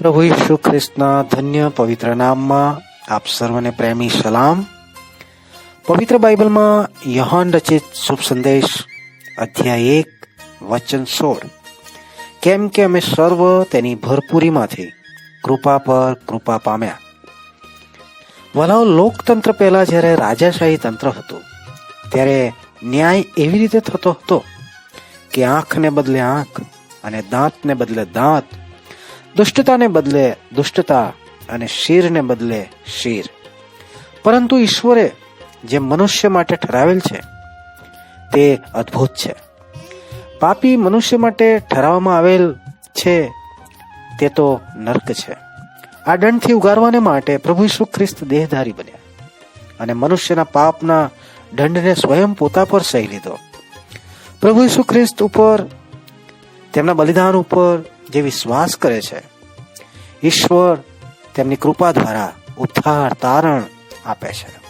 પ્રભુ ઈસુ ખ્રિસ્તના ધન્ય પવિત્ર નામમાં આપ સર્વને પ્રેમી સલામ. પવિત્ર બાઇબલમાં યહાન રચિત શુભ સંદેશ અધ્યાય એક, વચન સોળ. કેમ કે અમે સર્વ તેની ભરપૂરીમાંથી કૃપા પર કૃપા પામ્યા. વલાઓ લોકતંત્ર પહેલા જ્યારે રાજાશાહી તંત્ર હતું, ત્યારે ન્યાય એવી રીતે થતો હતો કે આંખને બદલે આંખ અને દાંતને બદલે દાંત દુષ્ટતાને બદલે દુષ્ટતા અને શીરને બદલે શીર. પરંતુ ઈશ્વરે જે મનુષ્ય માટે ઠરાવેલ છે, તે અદ્ભુત છે. પાપી મનુષ્ય માટે ઠરાવવામાં આવેલ છે, તે તો નર્ક છે. આ દંડથી ઉગારવાને માટે પ્રભુ ઈસુ ખ્રિસ્ત દેહધારી બન્યા અને મનુષ્યના પાપના દંડને સ્વયં પોતા પર સહી લીધો. પ્રભુ ઈસુ ખ્રિસ્ત ઉપર તેમના બલિદાન ઉપર જે વિશ્વાસ કરે છે, ઈશ્વર તેમની કૃપા દ્વારા ઉદ્ધાર, તારણ આપે છે,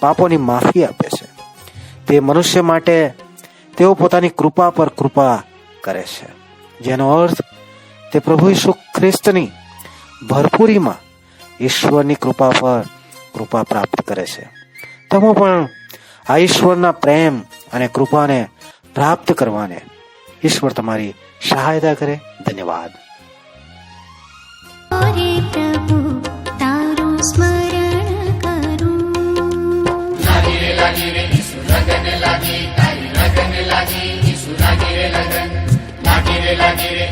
પાપોની માફી આપે છે. તે મનુષ્ય માટે તેઓ પોતાની કૃપા પર કૃપા કરે છે. જેનો અર્થ, તે પ્રભુ ઈસુ ખ્રિસ્તની ભરપૂરીમાં ઈશ્વરની કૃપા પર કૃપા પ્રાપ્ત કરે છે. તમે પણ આ ઈશ્વરના પ્રેમ અને કૃપાને પ્રાપ્ત કરવાને ઈશ્વર તમારી સહાયતા કરે ધન્યવાદ હરે પ્રભુ તારું સ્મરણ કરું લાગી રે લાગી રે